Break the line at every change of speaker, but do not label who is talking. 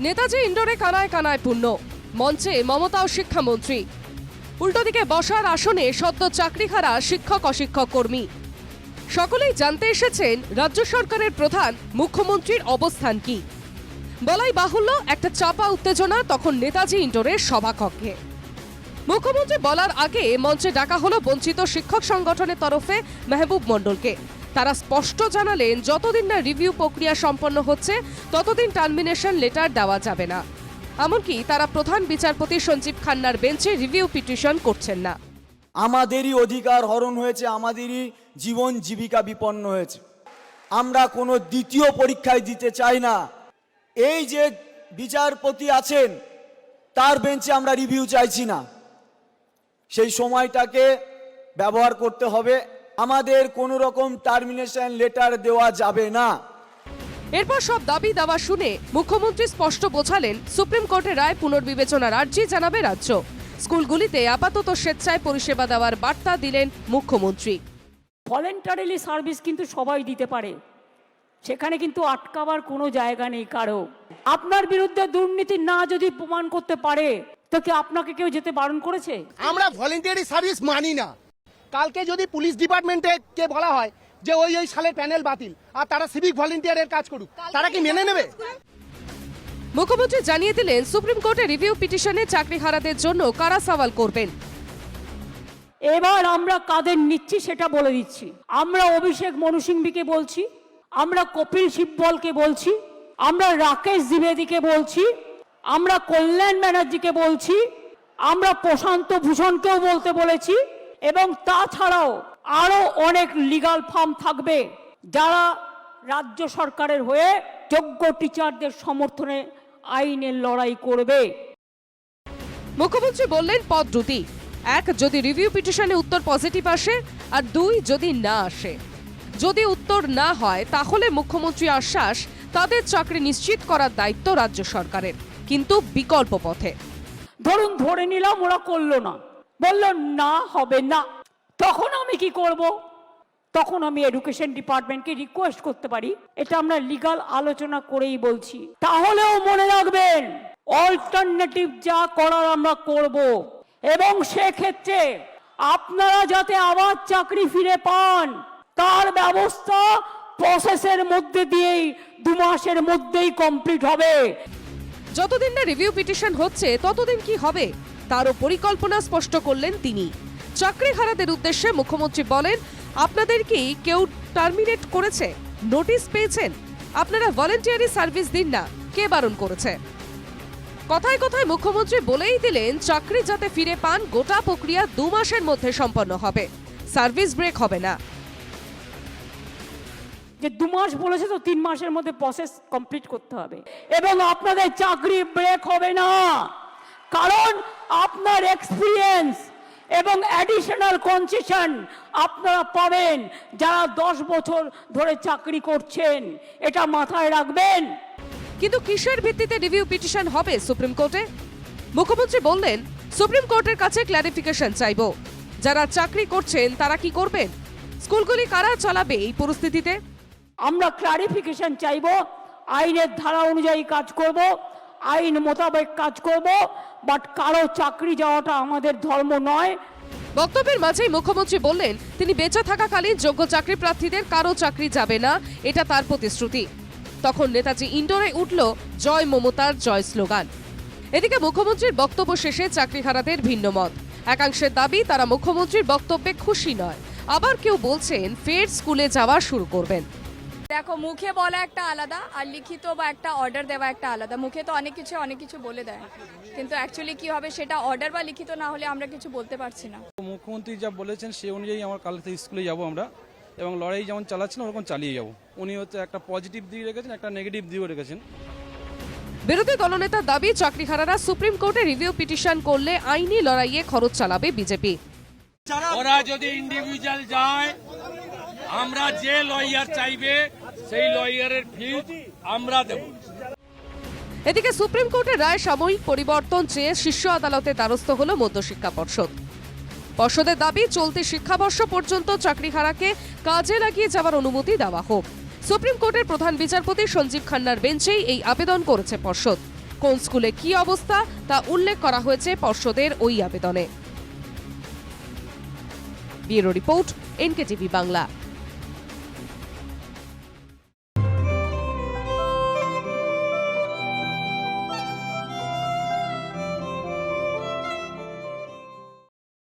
নেতাজি ইন্ডোরে কানায় কানায় পূর্ণ। মঞ্চে মমতা ও শিক্ষামন্ত্রী। উল্টো দিকে বসার আসনে সদ্য চাকরিহারা শিক্ষক অশিক্ষক কর্মী। সকলেই জানতে এসেছেন রাজ্য সরকারের প্রধান মুখ্যমন্ত্রীর অবস্থান কি। বলাই বাহুল্য, একটা চাপা উত্তেজনা তখন নেতাজি ইন্ডোরের সভাকক্ষে। মুখ্যমন্ত্রী বলার আগে মঞ্চে ডাকা হলো বঞ্চিত শিক্ষক সংগঠনের তরফে মেহবুব মণ্ডলকে। তারা স্পষ্ট জানালেন, যতদিন না রিভিউ প্রক্রিয়া সম্পন্ন হচ্ছে, ততদিন টার্মিনেশন লেটার দেওয়া যাবে না। এমনকি তারা প্রধান বিচারপতি সঞ্জীব খান্নার বেঞ্চে রিভিউ পিটিশন করছেন না।
আমাদেরই অধিকার হরণ হয়েছে, আমাদেরই জীবন জীবিকা বিপন্ন হয়েছে। আমরা কোনো দ্বিতীয় পরীক্ষায় দিতে চাই না। এই যে বিচারপতি আছেন, তার বেঞ্চে আমরা রিভিউ চাইছি না। সেই সময়টাকে ব্যবহার করতে হবে। আমাদের কোনো রকম টার্মিনেশন লেটার দেওয়া যাবে না।
এরপর সব দাবি দাওয়া শুনে মুখ্যমন্ত্রী স্পষ্ট বোঝালেন সুপ্রিম কোর্টের রায় পুনর্বিবেচনার আর্জি জানাবে রাজ্য। স্কুলগুলিতে আপাতত স্বেচ্ছায় পরিষেবা দেওয়ার বার্তা দিলেন মুখ্যমন্ত্রী।
ভলেন্টারিলি সার্ভিস কিন্তু সবাই দিতে পারে। সেখানে কিন্তু আটকাবার কোনো জায়গা নেই কারও। আপনার বিরুদ্ধে দুর্নীতি না যদি প্রমাণ করতে পারে তো কি আপনাকে কেউ যেতে বারণ করেছে?
আমরা ভলেন্টিয়ারি সার্ভিস মানি না। কালকে যদি পুলিশ ডিপার্টমেন্টে কে বলা হয় যে ওই ওই সালের প্যানেল বাতিল আর তারা সিভিক ভলেন্টিয়ারের কাজ করুক তারা কি মেনে নেবে?
মুখ্যমন্ত্রী জানিয়ে দিলেন সুপ্রিম কোর্টে রিভিউ পিটিশনে চাকরিহারাদের জন্য কারা সওয়াল করবেন?
এবার আমরা কাদের নিচ্ছি সেটা বলে দিচ্ছি। আমরা অভিষেক মনু সিংভিকে বলছি আমরা কপিল সিব্বলকে বলছি আমরা রাকেশ দ্বিবেদীকে বলছি আমরা কল্যাণ ব্যানার্জিকে বলছি আমরা প্রশান্ত ভূষণকেও বলতে বলেছি এবং তাছাড়াও আরও অনেক লিগাল ফার্ম থাকবে যারা রাজ্য সরকারের হয়ে যোগ্য টিচারদের সমর্থনে আইনের লড়াই করবে।
মুখ্যমন্ত্রী বললেন পদ দুটি। এক যদি রিভিউ পিটিশনে উত্তর পজিটিভ আসে আর দুই যদি না আসে। যদি উত্তর না হয় তাহলে মুখ্যমন্ত্রী আশ্বাস তাদের চাকরি নিশ্চিত করার দায়িত্ব রাজ্য সরকারের কিন্তু বিকল্প পথে।
ধরুন ধরে নিলাম ওরা করল না। বলল, না, হবে না। তখন আমি কি করব? তখন আমি এডুকেশন ডিপার্টমেন্টকে রিকোয়েস্ট করতে পারি। এটা আমরা লিগাল আলোচনা করেই বলছি। তাহলেও মনে রাখবেন অল্টারনেটিভ যা করার আমরা করব। এবং সেক্ষেত্রে আপনারা যাতে আবার চাকরি ফিরে পান, তার ব্যবস্থা প্রসেসের মধ্যে দিয়েই, দু মাসের মধ্যেই কমপ্লিট হবে।
যতদিন না রিভিউ পিটিশন হচ্ছে, ততদিন কি হবে? তারও পরিকল্পনা স্পষ্ট করলেন তিনি। চাকরিহারাদের উদ্দেশ্যে মুখ্যমন্ত্রী বলেন, আপনাদের কি কেউ টার্মিনেট করেছে? নোটিশ পেয়েছেন? আপনারা ভলেন্টিয়ারি সার্ভিস দিন না, কে বারণ করেছে? কথায় কথায় মুখ্যমন্ত্রী বলেই দিলেন, চাকরি যাতে ফিরে পান, গোটা প্রক্রিয়া দু মাসের মধ্যে সম্পন্ন হবে। সার্ভিস ব্রেক হবে না।
যে দু মাস বলেছে তো তিন মাসের মধ্যে প্রসেস কমপ্লিট করতে হবে। এবং আপনাদের চাকরি ব্রেক হবে না। কারণ আপনার এক্সপিরিয়েন্স এবং অ্যাডিশনাল কনসেশন আপনারা পাবেন যারা দশ বছর ধরে চাকরি করছেন। এটা মাথায় রাখবেন।
কিন্তু কিসের ভিত্তিতে রিভিউ পিটিশন হবে সুপ্রিম কোর্টে মুখ্যমন্ত্রী বললেন সুপ্রিম কোর্টের কাছে ক্ল্যারিফিকেশন চাইব। যারা চাকরি করছেন তারা কি করবেন? স্কুলগুলি কারা চালাবে এই পরিস্থিতিতে?
আমরা ক্লারিফিকেশন চাইব আইনের ধারা অনুযায়ী কাজ করব। আইন মোতাবেক কাজ করব বাট কারও চাকরি যাওয়াটা আমাদের ধর্ম নয়।
বক্তব্যের মাঝেই মুখ্যমন্ত্রী বললেন, তিনি বেঁচে থাকাকালীন যোগ্য চাকরি প্রার্থীদের কারও চাকরি যাবে না, এটা তার প্রতিশ্রুতি। তখন নেতাজি ইন্ডোরে উঠল, জয় মমতার জয় স্লোগান। এদিকে মুখ্যমন্ত্রীর বক্তব্য শেষে চাকরিহারাদের ভিন্ন মত। একাংশের দাবি, তারা মুখ্যমন্ত্রীর বক্তব্যে খুশি নয়। আবার কেউ বলছেন, ফের স্কুলে যাওয়া শুরু করবেন।
দেখো মুখে বলা একটা আলাদা আর লিখিত বা একটা অর্ডার দেওয়া একটা আলাদা। মুখে তো অনেক কিছু অনেক কিছু বলে দেয়। কিন্তু অ্যাকচুয়ালি কি হবে সেটা অর্ডার বা লিখিত না হলে আমরা কিছু বলতে পারছি না।
মুখ্যমন্ত্রী যা বলেছেন সেই অনুযায়ী আমার কাল থেকে স্কুলে যাব আমরা এবং লড়াই যেমন চালাচ্ছেন ওরকম চালিয়ে যাব। উনি হচ্ছে একটা পজিটিভ দিক রেখেছেন একটা নেগেটিভ দিকও রেখেছেন।
বিরোধী দলনেতার দাবি চাকরিহারারা সুপ্রিম কোর্টে রিভিউ পিটিশন করলে আইনি লড়াইয়ে খরচ চালাবে বিজেপি।
ওরা যদি ইন্ডিভিজুয়াল যায় আমরা যে লয়ার চাইবে, সেই লয়ারের ফিজ আমরা দেব।
এদিকে সুপ্রিম কোর্টের রায় সাময়িক পরিবর্তন চেয়ে শীর্ষ আদালতের দ্বারস্থ হল মধ্যশিক্ষা পর্ষদ। পর্ষদের দাবি, চলতি শিক্ষাবর্ষ পর্যন্ত চাকরিহারাকে কাজে লাগিয়ে যাওয়ার অনুমতি দেওয়া হোক। সুপ্রিম কোর্টের প্রধান বিচারপতি সঞ্জীব খান্নার বেঞ্চেই এই আবেদন করেছে পর্ষদ। কোন স্কুলে কি অবস্থা, তা উল্লেখ করা হয়েছে পর্ষদের ওই আবেদনে। রিপোর্ট বাংলা।